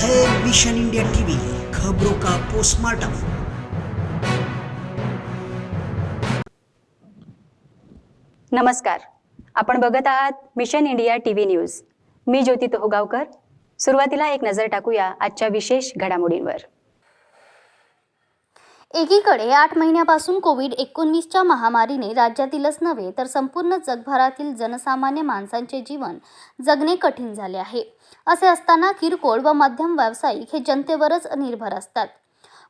है mission India TV खबरों का पोस्टमार्टम नमस्कार. आपण बघत आहात मिशन इंडिया टीव्ही न्यूज मी ज्योती तोहगावकर. सुरुवातीला एक नजर टाकूया आजच्या विशेष घडामोडींवर. एकीकडे आठ महिन्यापासून कोविड एकोणवीसच्या महामारीने राज्यातीलच नव्हे तर संपूर्ण जगभरातील जनसामान्य माणसांचे जीवन जगणे कठीण झाले आहे. असे असताना किरकोळ व मध्यम व्यावसायिक हे जनतेवरच निर्भर असतात.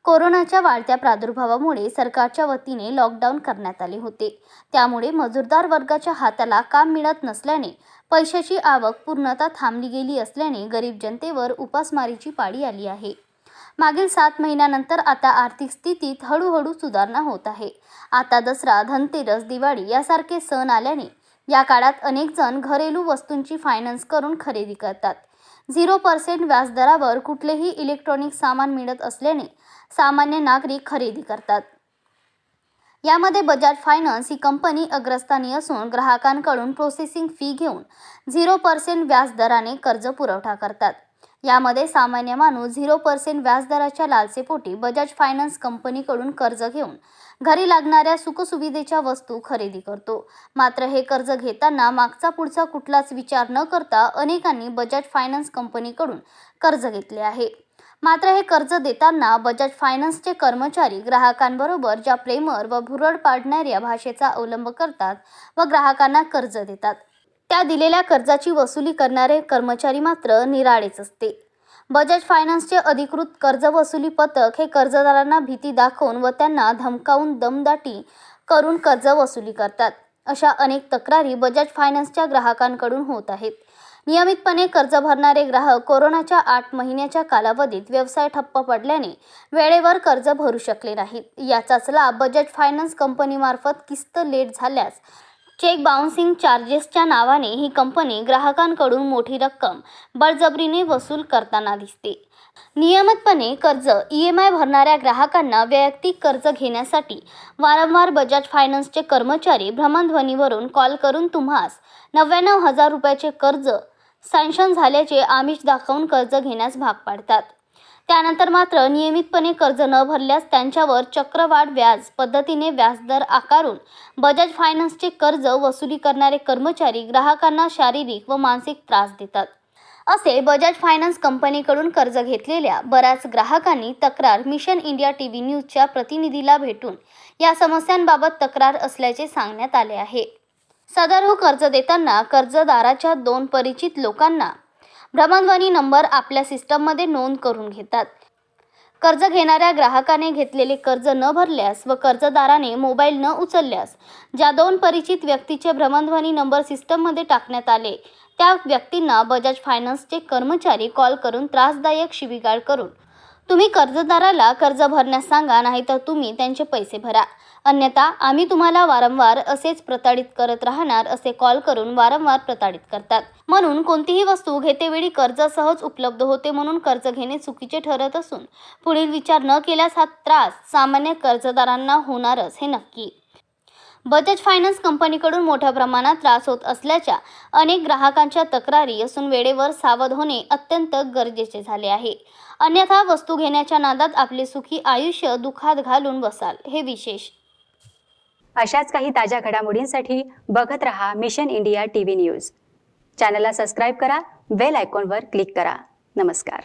कोरोनाच्या वाढत्या प्रादुर्भावामुळे सरकारच्या वतीने लॉकडाऊन करण्यात आले होते. त्यामुळे मजूरदार वर्गाच्या हाताला काम मिळत नसल्याने पैशाची आवक पूर्णतः थांबली गेली असल्याने गरीब जनतेवर उपासमारीची पाळी आली आहे. मागील सात महिन्यानंतर आता आर्थिक स्थितीत हळूहळू सुधारणा होत आहे. आता दसरा धनतेरस दिवाळी यासारखे सण आल्याने या काळात अनेक जण घरेलू वस्तूंची फायनान्स करून खरेदी करतात. झिरो पर्सेंट व्याजदरावर कुठलेही इलेक्ट्रॉनिक सामान मिळत असल्याने सामान्य नागरिक खरेदी करतात. यामध्ये बजाज फायनान्स ही कंपनी अग्रस्थानी असून ग्राहकांकडून प्रोसेसिंग फी घेऊन झिरो पर्सेंट व्याजदराने कर्ज पुरवठा करतात. यामध्ये सामान्य माणूस झिरो पर्सेंट व्याजदराच्या लालसेपोटी बजाज फायनान्स कंपनीकडून कर्ज घेऊन घरी लागणाऱ्या सुखसुविधेच्या वस्तू खरेदी करतो. मात्र हे कर्ज घेताना मागचा पुढचा कुठलाच विचार न करता अनेकांनी बजाज फायनान्स कंपनीकडून कर्ज घेतले आहे. मात्र हे कर्ज देताना बजाज फायनान्सचे कर्मचारी ग्राहकांबरोबर ज्या प्रेमर व भुरळ पाडणाऱ्या भाषेचा अवलंब करतात व ग्राहकांना कर्ज देतात. त्या दिलेल्या कर्जाची वसुली करणारे कर्मचारी मात्र निराळेच असते. बजाज फायनान्सचे अधिकृत कर्ज वसुली पथक हे कर्जदारांना भीती दाखवून व त्यांना धमकावून दमदाटी करून कर्ज वसुली करतात. अशा अनेक तक्रारी बजाज फायनान्सच्या ग्राहकांकडून होत आहेत. नियमितपणे कर्ज भरणारे ग्राहक कोरोनाच्या आठ महिन्याच्या कालावधीत व्यवसाय ठप्प पडल्याने वेळेवर कर्ज भरू शकले नाहीत. याचाच लाभ बजाज फायनान्स कंपनीमार्फत किस्त लेट झाल्यास चेक बाउन्सिंग चार्जेसच्या नावाने ही कंपनी ग्राहकांकडून मोठी रक्कम बळजबरीने वसूल करताना दिसते. नियमितपणे कर्ज ई एम आय भरणाऱ्या ग्राहकांना वैयक्तिक कर्ज घेण्यासाठी वारंवार बजाज फायनान्सचे कर्मचारी भ्रमणध्वनीवरून कॉल करून तुम्हास नव्याण्णव हजार रुपयाचे कर्ज सँक्शन झाल्याचे आमिष दाखवून कर्ज घेण्यास भाग पाडतात. त्यानंतर मात्र नियमितपणे कर्ज न भरल्यास त्यांच्यावर चक्रवाढ व्याज पद्धतीने व्याजदर आकारून बजाज फायनान्सचे कर्ज वसुली करणारे कर्मचारी ग्राहकांना शारीरिक व मानसिक त्रास देतात. असे बजाज फायनान्स कंपनीकडून कर्ज घेतलेल्या बऱ्याच ग्राहकांनी तक्रार मिशन इंडिया टी व्ही न्यूजच्या प्रतिनिधीला भेटून या समस्यांबाबत तक्रार असल्याचे सांगण्यात आले आहे. सदर हो कर्ज देताना कर्जदाराच्या दोन परिचित लोकांना भ्रमणध्वनी नंबर आपल्या सिस्टममध्ये नोंद करून घेतात. कर्ज घेणाऱ्या ग्राहकाने घेतलेले कर्ज न भरल्यास व कर्जदाराने मोबाईल न उचलल्यास ज्या दोन परिचित व्यक्तीचे भ्रमणध्वनी नंबर सिस्टममध्ये टाकण्यात आले त्या व्यक्तींना बजाज फायनान्सचे कर्मचारी कॉल करून त्रासदायक शिवीगाळ करून तुम्ही कर्जदाराला कर्ज भरण्यास सांगा नाहीतर तुम्ही त्यांचे पैसे भरा. अन्यथा आम्ही तुम्हाला वारंवार असेच प्रताडित करत राहणार असे कॉल करून वारंवार प्रताडित करतात. म्हणून कोणतीही वस्तू घेतेवेळी कर्ज सहज उपलब्ध होते म्हणून कर्ज घेणे चुकीचे ठरत असून पुढील विचार न केल्यास हा त्रास सामान्य कर्जदारांना होणारच हे नक्की. बजाज फायनान्स कंपनीकडून मोठ्या प्रमाणात त्रास होत असल्याच्या अनेक ग्राहकांच्या तक्रारी असून वेळेवर सावध होणे अत्यंत गरजेचे झाले आहे. अन्यथा वस्तू घेण्याच्या नादात आपले सुखी आयुष्य दुःखात घालून बसाल हे विशेष. अशाच काही ताज्या घडामोडींसाठी बघत रहा मिशन इंडिया टीव्ही न्यूज. चॅनलला सबस्क्राईब करा बेल आयकॉनवर क्लिक करा. नमस्कार.